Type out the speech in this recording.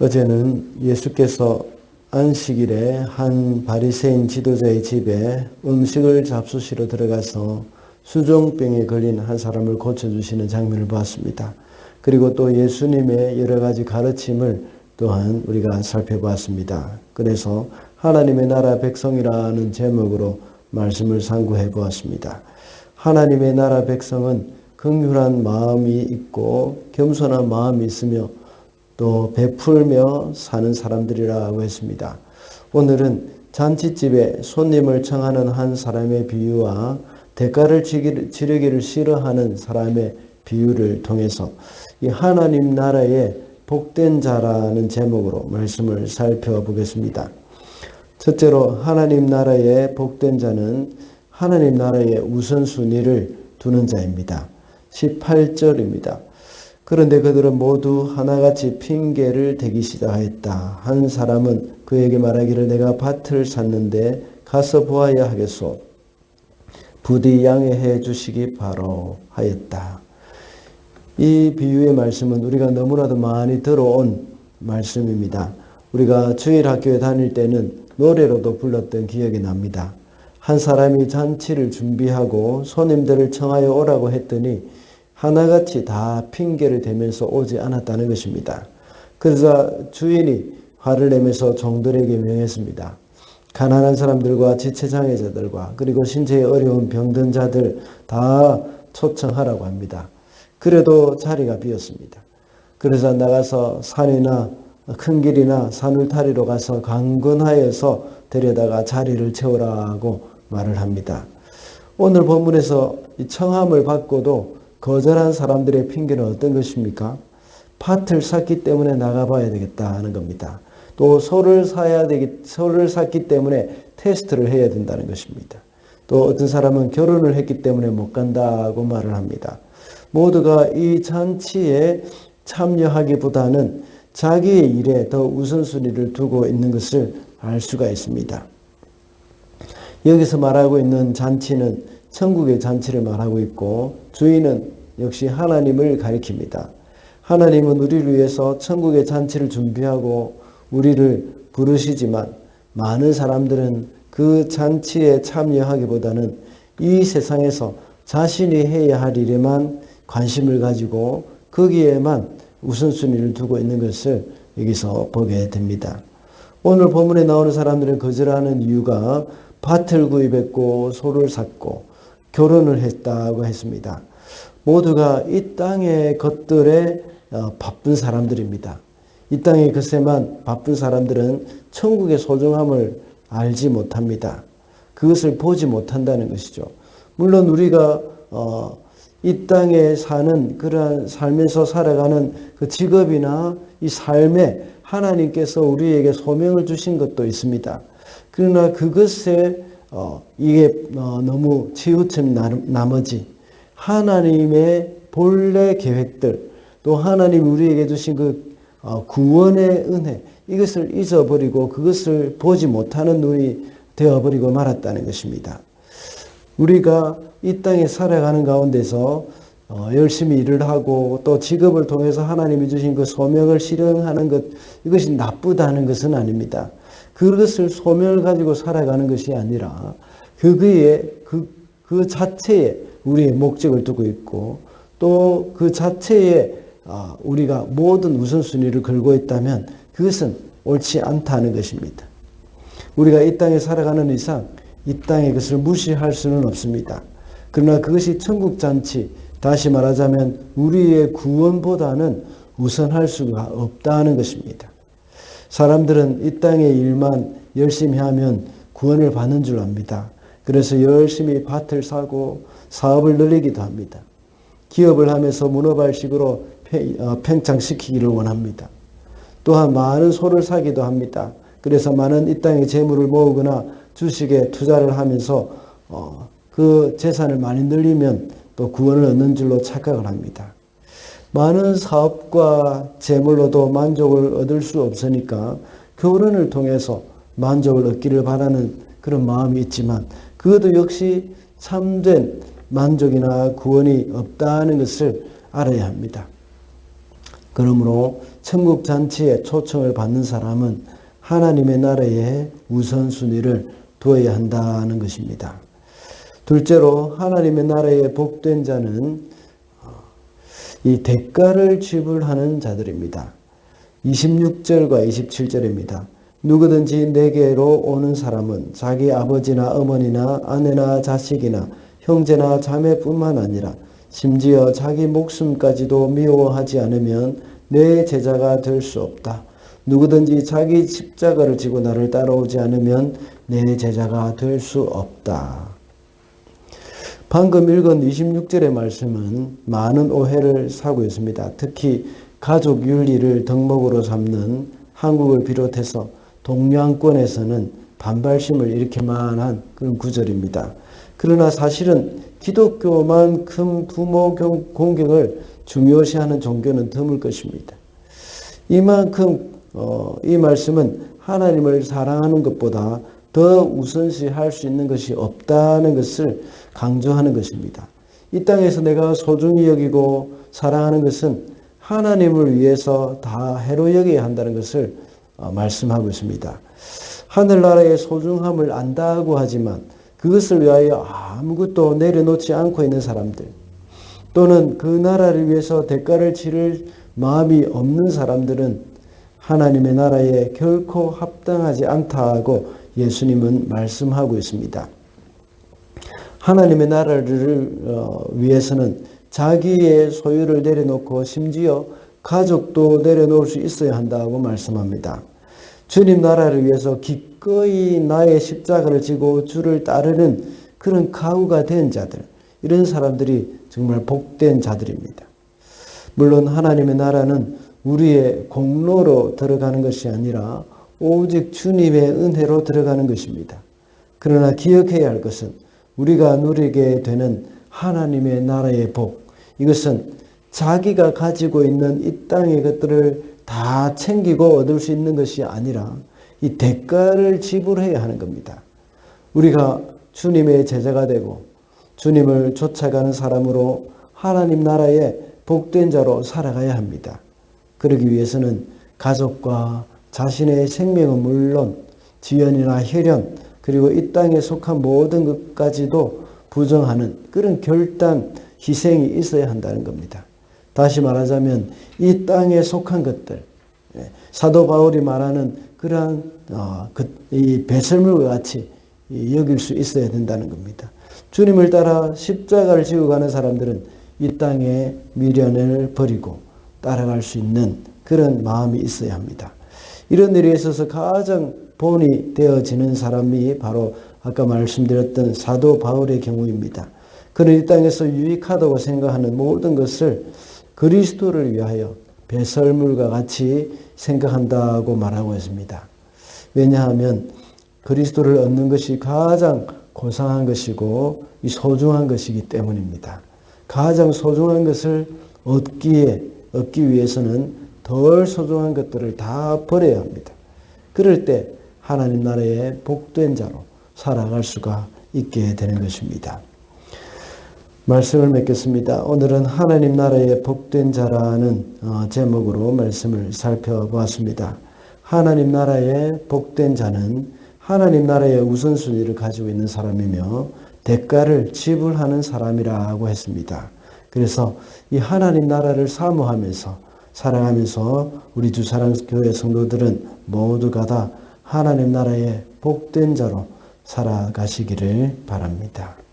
어제는 예수께서 안식일에 한 바리새인 지도자의 집에 음식을 잡수시러 들어가서 수종병에 걸린 한 사람을 고쳐주시는 장면을 보았습니다. 그리고 또 예수님의 여러 가지 가르침을 또한 우리가 살펴보았습니다. 그래서 하나님의 나라 백성이라는 제목으로 말씀을 상고해 보았습니다. 하나님의 나라 백성은 긍휼한 마음이 있고 겸손한 마음이 있으며 또 베풀며 사는 사람들이라고 했습니다. 오늘은 잔치집에 손님을 청하는 한 사람의 비유와 대가를 치르기를 싫어하는 사람의 비유를 통해서 이 하나님 나라의 복된 자라는 제목으로 말씀을 살펴보겠습니다. 첫째로 하나님 나라의 복된 자는 하나님 나라의 우선순위를 두는 자입니다. 18절입니다. 그런데 그들은 모두 하나같이 핑계를 대기 시작하였다. 한 사람은 그에게 말하기를 내가 밭을 샀는데 가서 보아야 하겠소. 부디 양해해 주시기 바로 하였다. 이 비유의 말씀은 우리가 너무나도 많이 들어온 말씀입니다. 우리가 주일 학교에 다닐 때는 노래로도 불렀던 기억이 납니다. 한 사람이 잔치를 준비하고 손님들을 청하여 오라고 했더니 하나같이 다 핑계를 대면서 오지 않았다는 것입니다. 그러자 주인이 화를 내면서 종들에게 명했습니다. 가난한 사람들과 지체장애자들과 그리고 신체에 어려운 병든 자들 다 초청하라고 합니다. 그래도 자리가 비었습니다. 그래서 나가서 산이나 큰 길이나 산울타리로 가서 강건하여서 데려다가 자리를 채우라고 말을 합니다. 오늘 본문에서 청함을 받고도 거절한 사람들의 핑계는 어떤 것입니까? 밭을 샀기 때문에 나가봐야 되겠다 하는 겁니다. 또 소를 사야 되기, 소를 샀기 때문에 테스트를 해야 된다는 것입니다. 또 어떤 사람은 결혼을 했기 때문에 못 간다고 말을 합니다. 모두가 이 잔치에 참여하기보다는 자기의 일에 더 우선순위를 두고 있는 것을 알 수가 있습니다. 여기서 말하고 있는 잔치는 천국의 잔치를 말하고 있고 주인은 역시 하나님을 가리킵니다. 하나님은 우리를 위해서 천국의 잔치를 준비하고 우리를 부르시지만 많은 사람들은 그 잔치에 참여하기보다는 이 세상에서 자신이 해야 할 일에만 관심을 가지고 거기에만 우선순위를 두고 있는 것을 여기서 보게 됩니다. 오늘 본문에 나오는 사람들은 거절하는 이유가 밭을 구입했고 소를 샀고 결혼을 했다고 했습니다. 모두가 이 땅의 것들에 어, 바쁜 사람들입니다. 이 땅의 것에만 바쁜 사람들은 천국의 소중함을 알지 못합니다. 그것을 보지 못한다는 것이죠. 물론 우리가 어, 이 땅에 사는 그러한 삶에서 살아가는 그 직업이나 이 삶에 하나님께서 우리에게 소명을 주신 것도 있습니다. 그러나 그것에 어, 이게 어, 너무 치우침 나머지 하나님의 본래 계획들 또 하나님 우리에게 주신 그 어, 구원의 은혜 이것을 잊어버리고 그것을 보지 못하는 눈이 되어버리고 말았다는 것입니다. 우리가 이 땅에 살아가는 가운데서 어, 열심히 일을 하고 또 직업을 통해서 하나님이 주신 그 소명을 실현하는 것 이것이 나쁘다는 것은 아닙니다. 그것을 소명을 가지고 살아가는 것이 아니라 그거에 그, 그 자체에 우리의 목적을 두고 있고 또 그 자체에 아, 우리가 모든 우선순위를 걸고 있다면 그것은 옳지 않다는 것입니다. 우리가 이 땅에 살아가는 이상 이 땅의 것을 무시할 수는 없습니다. 그러나 그것이 천국 잔치, 다시 말하자면 우리의 구원보다는 우선할 수가 없다는 것입니다. 사람들은 이 땅의 일만 열심히 하면 구원을 받는 줄 압니다. 그래서 열심히 밭을 사고 사업을 늘리기도 합니다. 기업을 하면서 문어발식으로 어, 팽창시키기를 원합니다. 또한 많은 소를 사기도 합니다. 그래서 많은 이 땅의 재물을 모으거나 주식에 투자를 하면서 어, 그 재산을 많이 늘리면 또 구원을 얻는 줄로 착각을 합니다. 많은 사업과 재물로도 만족을 얻을 수 없으니까 결혼을 통해서 만족을 얻기를 바라는 그런 마음이 있지만 그것도 역시 참된 만족이나 구원이 없다는 것을 알아야 합니다. 그러므로 천국 잔치에 초청을 받는 사람은 하나님의 나라에 우선순위를 두어야 한다는 것입니다. 둘째로 하나님의 나라에 복된 자는 어, 이 대가를 지불하는 자들입니다. 26절과 27절입니다. 누구든지 내게로 오는 사람은 자기 아버지나 어머니나 아내나 자식이나 형제나 자매뿐만 아니라 심지어 자기 목숨까지도 미워하지 않으면 내 제자가 될 수 없다. 누구든지 자기 십자가를 지고 나를 따라오지 않으면 내 제자가 될 수 없다. 방금 읽은 26절의 말씀은 많은 오해를 사고 있습니다. 특히 가족 윤리를 덕목으로 삼는 한국을 비롯해서 동양권에서는 반발심을 일으킬 만한 그런 구절입니다. 그러나 사실은 기독교만큼 부모 공격을 중요시하는 종교는 드물 것입니다. 이만큼 어, 이 말씀은 하나님을 사랑하는 것보다 더 우선시 할 수 있는 것이 없다는 것을 강조하는 것입니다. 이 땅에서 내가 소중히 여기고 사랑하는 것은 하나님을 위해서 다 해로 여겨야 한다는 것을 어, 말씀하고 있습니다. 하늘나라의 소중함을 안다고 하지만 그것을 위하여 아무것도 내려놓지 않고 있는 사람들 또는 그 나라를 위해서 대가를 치를 마음이 없는 사람들은 하나님의 나라에 결코 합당하지 않다고 예수님은 말씀하고 있습니다. 하나님의 나라를 어, 위해서는 자기의 소유를 내려놓고 심지어 가족도 내려놓을 수 있어야 한다고 말씀합니다. 주님 나라를 위해서 기꺼이 나의 십자가를 지고 주를 따르는 그런 가구가 된 자들, 이런 사람들이 정말 복된 자들입니다. 물론 하나님의 나라는 우리의 공로로 들어가는 것이 아니라 오직 주님의 은혜로 들어가는 것입니다. 그러나 기억해야 할 것은 우리가 누리게 되는 하나님의 나라의 복, 이것은 자기가 가지고 있는 이 땅의 것들을 다 챙기고 얻을 수 있는 것이 아니라 이 대가를 지불해야 하는 겁니다. 우리가 주님의 제자가 되고 주님을 쫓아가는 사람으로 하나님 나라의 복된 자로 살아가야 합니다. 그러기 위해서는 가족과 자신의 생명은 물론 지연이나 혈연 그리고 이 땅에 속한 모든 것까지도 부정하는 그런 결단 희생이 있어야 한다는 겁니다. 다시 말하자면 이 땅에 속한 것들 예, 사도 바울이 말하는 그러한 어, 그, 이 배설물과 같이 여길 수 있어야 된다는 겁니다. 주님을 따라 십자가를 지고 가는 사람들은 이 땅에 미련을 버리고 따라갈 수 있는 그런 마음이 있어야 합니다. 이런 일에 있어서 가장 본이 되어지는 사람이 바로 아까 말씀드렸던 사도 바울의 경우입니다. 그는 이 땅에서 유익하다고 생각하는 모든 것을 그리스도를 위하여 배설물과 같이 생각한다고 말하고 있습니다. 왜냐하면 그리스도를 얻는 것이 가장 고상한 것이고 소중한 것이기 때문입니다. 가장 소중한 것을 얻기에 얻기 위해서는 덜 소중한 것들을 다 버려야 합니다. 그럴 때 하나님 나라의 복된 자로 살아갈 수가 있게 되는 것입니다. 말씀을 맺겠습니다. 오늘은 하나님 나라의 복된 자라는 어, 제목으로 말씀을 살펴보았습니다. 하나님 나라의 복된 자는 하나님 나라의 우선순위를 가지고 있는 사람이며 대가를 지불하는 사람이라고 했습니다. 그래서 이 하나님 나라를 사모하면서 사랑하면서 우리 주사랑교회 성도들은 모두가 다 하나님 나라의 복된 자로 살아가시기를 바랍니다.